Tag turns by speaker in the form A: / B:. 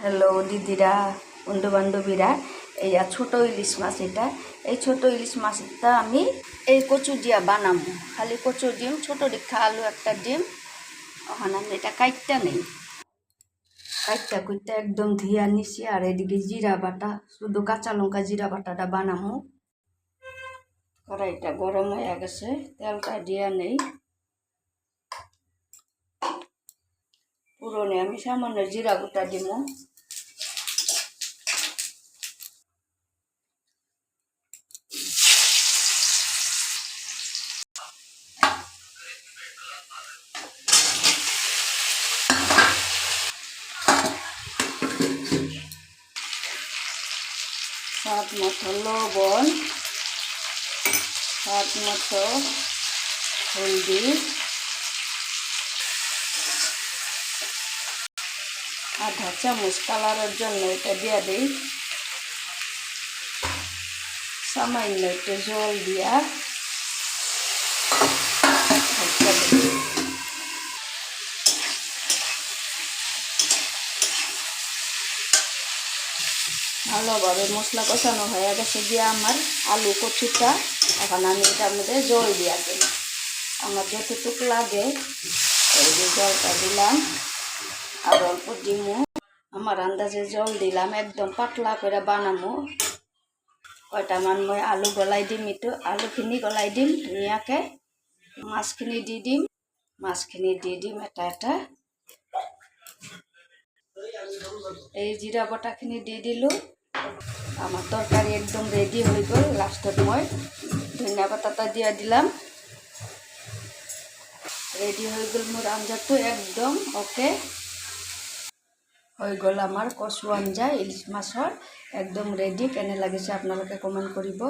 A: Hello দিদিরা বন্ধু বান্ধবীরা এই ছোট ইলিশ মাছ এটা, এই ছোট ইলিশ মাছটা আমি এই কচু দিয়া বানাবো খালি কচু ডিম, ছোট দীক্ষা আলু একটা ডিম। ওখানে আমি এটা কাইটটা নেই। কাইটটা কুইটটা একদম ধুইয়া নিছি আর এদিকে জিরা বাটা, শুধু কাঁচা লঙ্কা জিরা বাটাটা বানামো। কড়াইটা গরম হয়ে গেছে, তেলটা দিয়া নেই। পুরনে আমি সামান্য জিরা গোটা দিব স্বাদ মতো লবণ স্বাদ মতো হলদি। আধা চামচ কালারের জন্য এটা দিয়ে দিই। সামান্য একটু জল দিয়া। ভালোভাবে মশলা কষানো হয়ে গেছে দিয়ে আমার আলু কচুটা। এখন আমি এটার মধ্যে জল দিয়া দিই আমার যতটুকু লাগে, এই যে জলটা দিলাম। আর অল্প ডিমু আমার আন্দাজে জল দিলাম, একদম পাতলা করে বানামো কয়টা মান মই আলু গলাই দিম ইটো আলুখিনি গলাই দিম ধুনীয়াকৈ। মাছখিনি দি দিম। মাছখিনি দি দিম এটা এটা। এই জিৰা বটাখিনি দি দিলোঁ। আমার তরকারি একদম রেডি হয়ে গেল লাস্টের মই ধনিয়া পাতাটা দিয়া দিলাম। রেডি হয়ে গেল মোর আঞ্জাটো একদম ওকে হৈ গ'ল আমাৰ কচু আঞ্জা, ইলিশ মাছৰ একদম ৰেডি কেনে লাগিছে আপোনালোকে কমেণ্ট কৰিব